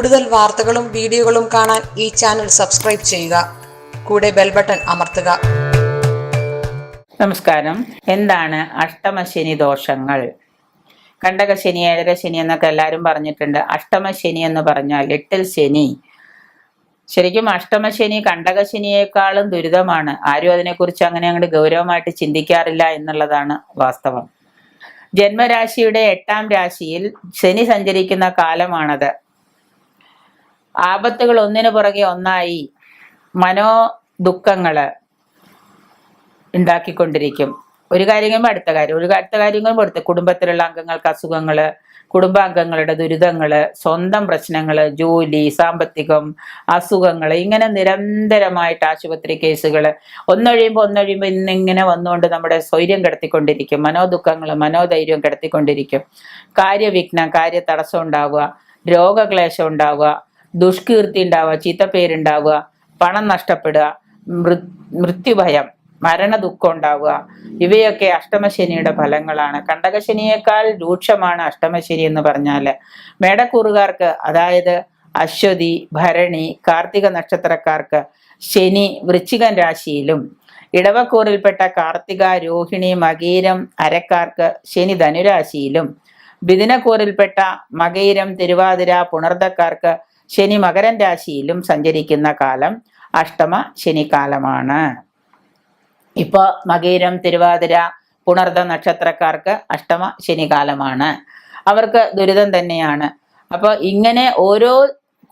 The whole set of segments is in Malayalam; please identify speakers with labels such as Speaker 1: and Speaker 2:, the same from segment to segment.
Speaker 1: കൂടുതൽ വാർത്തകളും വീഡിയോകളും കാണാൻ ഈ ചാനൽ സബ്സ്ക്രൈബ് ചെയ്യുക. കൂടെ ബെൽ ബട്ടൺ അമർത്തുക.
Speaker 2: നമസ്കാരം. എന്താണ് അഷ്ടമശനി ദോഷങ്ങൾ? കണ്ടകശനി ഏഴരശനി എന്നൊക്കെ എല്ലാവരും പറഞ്ഞിട്ടുണ്ട്. അഷ്ടമശനി എന്ന് പറഞ്ഞാൽ എട്ടിൽ ശനി. ശരിക്കും അഷ്ടമശനി കണ്ടകശനിയേക്കാളും ദുരിതമാണ്. ആരും അതിനെക്കുറിച്ച് അങ്ങനെ അങ്ങോട്ട് ഗൗരവമായിട്ട് ചിന്തിക്കാറില്ല എന്നുള്ളതാണ് വാസ്തവം. ജന്മരാശിയുടെ എട്ടാം രാശിയിൽ ശനി സഞ്ചരിക്കുന്ന കാലമാണത്. ആപത്തുകൾ ഒന്നിനു പുറകെ ഒന്നായി മനോ ദുഃഖങ്ങൾ ഉണ്ടാക്കിക്കൊണ്ടിരിക്കും. ഒരു കാര്യം കഴിയുമ്പോൾ അടുത്ത കാര്യം ഒരു അടുത്ത കാര്യം കഴിയുമ്പോൾ അടുത്ത കുടുംബത്തിലുള്ള അംഗങ്ങൾക്ക് അസുഖങ്ങൾ കുടുംബാംഗങ്ങളുടെ ദുരിതങ്ങൾ സ്വന്തം പ്രശ്നങ്ങൾ ജോലി സാമ്പത്തികം അസുഖങ്ങൾ ഇങ്ങനെ നിരന്തരമായിട്ട് ആശുപത്രി കേസുകൾ. ഒന്നൊഴിയുമ്പോൾ ഒന്നൊഴിയുമ്പോൾ ഇന്നിങ്ങനെ വന്നുകൊണ്ട് നമ്മുടെ സ്വൈര്യം കിടത്തിക്കൊണ്ടിരിക്കും. മനോദുഃഖങ്ങൾ മനോധൈര്യം കിടത്തിക്കൊണ്ടിരിക്കും. കാര്യവിഘ്നം കാര്യ തടസ്സം ഉണ്ടാവുക രോഗക്ലേശം ഉണ്ടാവുക ദുഷ്കീർത്തി ഉണ്ടാവുക ചീത്തപ്പേരുണ്ടാവുക പണം നഷ്ടപ്പെടുക മൃ മൃത്യുഭയം മരണദുഃഖം ഉണ്ടാവുക ഇവയൊക്കെ അഷ്ടമശനിയുടെ ഫലങ്ങളാണ്. കണ്ടകശനിയേക്കാൾ രൂക്ഷമാണ് അഷ്ടമശനി എന്ന് പറഞ്ഞാൽ മേടക്കൂറുകാർക്ക് അതായത് അശ്വതി ഭരണി കാർത്തിക നക്ഷത്രക്കാർക്ക് ശനി വൃശ്ചികൻ രാശിയിലും ഇടവക്കൂറിൽപ്പെട്ട കാർത്തിക രോഹിണി മകീരം അരക്കാർക്ക് ശനി ധനുരാശിയിലും ബിദിനക്കൂറിൽപ്പെട്ട മകയിരം തിരുവാതിര പുണർദക്കാർക്ക് ശനി മകരൻ രാശിയിലും സഞ്ചരിക്കുന്ന കാലം അഷ്ടമ ശനിക്കാലമാണ്. ഇപ്പോൾ മകീരം തിരുവാതിര പുണർദ നക്ഷത്രക്കാർക്ക് അഷ്ടമ ശനികാലമാണ് അവർക്ക് ദുരിതം തന്നെയാണ്. അപ്പോൾ ഇങ്ങനെ ഓരോ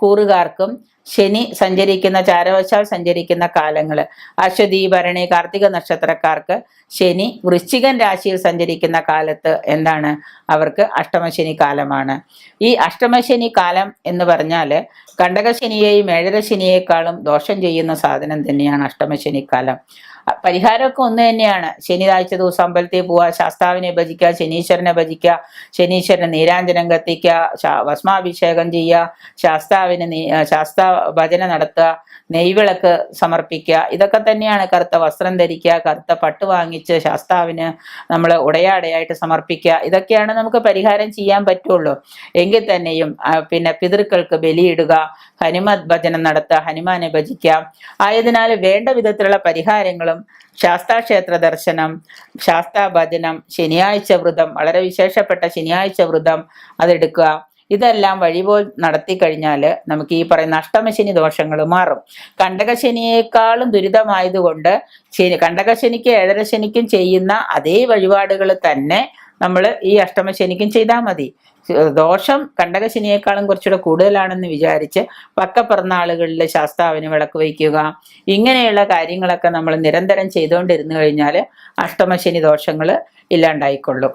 Speaker 2: കൂറുകാർക്കും ശനി സഞ്ചരിക്കുന്ന ചാരവശാൽ സഞ്ചരിക്കുന്ന കാലങ്ങൾ അശ്വതി ഭരണി കാർത്തിക നക്ഷത്രക്കാർക്ക് ശനി വൃശ്ചികൻ രാശിയിൽ സഞ്ചരിക്കുന്ന കാലത്ത് എന്താണ്? അവർക്ക് അഷ്ടമശനി കാലമാണ്. ഈ അഷ്ടമശനി കാലം എന്ന് പറഞ്ഞാൽ കണ്ടകശനിയെയും ഏഴരശനിയേക്കാളും ദോഷം ചെയ്യുന്ന സാധനം തന്നെയാണ് അഷ്ടമശനി കാലം. പരിഹാരമൊക്കെ ഒന്ന് തന്നെയാണ്. ശനിയാഴ്ച ദിവസം അമ്പലത്തിൽ പോവുക ശാസ്താവിനെ ഭജിക്കുക ശനീശ്വരനെ ഭജിക്കുക ശനീശ്വരന് നീരാഞ്ജനം കത്തിക്കുക ഭസ്മാഭിഷേകം ചെയ്യുക ശാസ്താവിന് നീ ശാസ്ത ഭജന നടത്തുക നെയ്വിളക്ക് സമർപ്പിക്കുക ഇതൊക്കെ തന്നെയാണ് കറുത്ത വസ്ത്രം ധരിക്കുക കറുത്ത പട്ട് വാങ്ങിച്ച് ശാസ്താവിന് നമ്മൾ ഉടയാടയായിട്ട് സമർപ്പിക്കുക. ഇതൊക്കെയാണ് നമുക്ക് പരിഹാരം ചെയ്യാൻ പറ്റുള്ളൂ. എങ്കിൽ തന്നെയും പിന്നെ പിതൃക്കൾക്ക് ബലിയിടുക ഹനുമത് ഭജനം നടത്തുക ഹനുമാനെ ഭജിക്കാം ആയതിനാൽ വേണ്ട വിധത്തിലുള്ള പരിഹാരങ്ങളും ശാസ്താക്ഷേത്ര ദർശനം ശാസ്താ ഭജനം ശനിയാഴ്ച വ്രതം വളരെ വിശേഷപ്പെട്ട ശനിയാഴ്ച വ്രതം അതെടുക്കുക. ഇതെല്ലാം വഴിപോൽ നടത്തി കഴിഞ്ഞാൽ നമുക്ക് ഈ പറയുന്ന അഷ്ടമശനി ദോഷങ്ങൾ മാറും. കണ്ടകശനിയേക്കാളും ദുരിതമായതുകൊണ്ട് ശനി കണ്ടകശനിക്ക് ഏഴരശനിക്കും ചെയ്യുന്ന അതേ വഴിപാടുകൾ തന്നെ നമ്മൾ ഈ അഷ്ടമശനിക്കും ചെയ്താൽ മതി. ദോഷം കണ്ടകശനിയേക്കാളും കുറച്ചുകൂടെ കൂടുതലാണെന്ന് വിചാരിച്ച് പക്ക പിറന്നാളുകളിൽ ശാസ്താവിന് വിളക്ക് വയ്ക്കുക ഇങ്ങനെയുള്ള കാര്യങ്ങളൊക്കെ നമ്മൾ നിരന്തരം ചെയ്തുകൊണ്ടിരുന്നു കഴിഞ്ഞാൽ അഷ്ടമശനി ദോഷങ്ങൾ ഇല്ലാണ്ടായിക്കൊള്ളും.